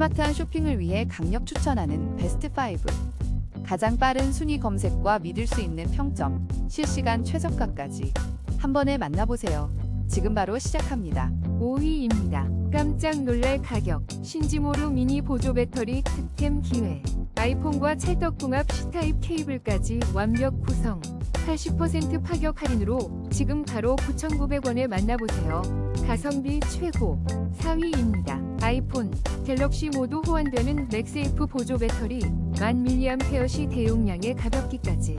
스마트한 쇼핑을 위해 강력 추천하는 베스트 5. 가장 빠른 순위 검색과 믿을 수 있는 평점, 실시간 최저가까지 한 번에 만나보세요. 지금 바로 시작합니다. 5위입니다. 깜짝 놀랄 가격. 신지모루 미니 보조 배터리 득템 기회. 아이폰과 찰떡궁합 C타입 케이블까지 완벽 구성. 80% 파격 할인으로 지금 바로 9,900원에 만나보세요. 가성비 최고. 4위입니다. 아이폰, 갤럭시 모두 호환되는 맥세이프 보조 배터리 1000mAh 대용량의 가볍기까지.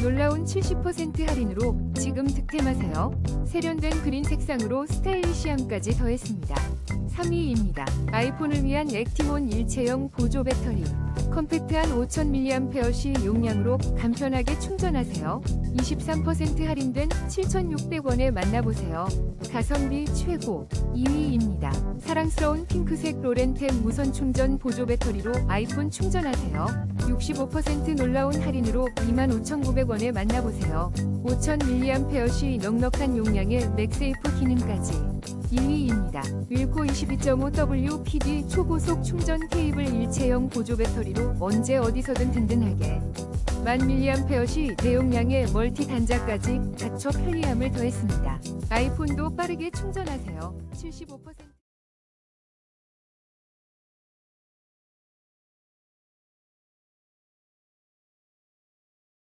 놀라운 70% 할인으로 지금 득템하세요. 세련된 그린 색상으로 스타일리시함까지 더했습니다. 3위입니다. 아이폰을 위한 액티몬 일체형 보조 배터리. 컴팩트한 5000mAh 용량으로 간편하게 충전하세요. 23% 할인된 7,600원에 만나보세요. 가성비 최고 2위입니다. 사랑스러운 핑크색 로렌템 무선 충전 보조 배터리로 아이폰 충전하세요. 65% 놀라운 할인으로 25,900원에 만나보세요. 5000mAh 넉넉한 용량의 맥세이프 기능까지 2위입니다. 윌코 22.5W PD 초고속 충전 케이블 일체형 보조 배터리로 언제 어디서든 든든하게 1000mAh 대용량의 멀티 단자까지 갖춰 편리함을 더했습니다. 아이폰도 빠르게 충전하세요. 75%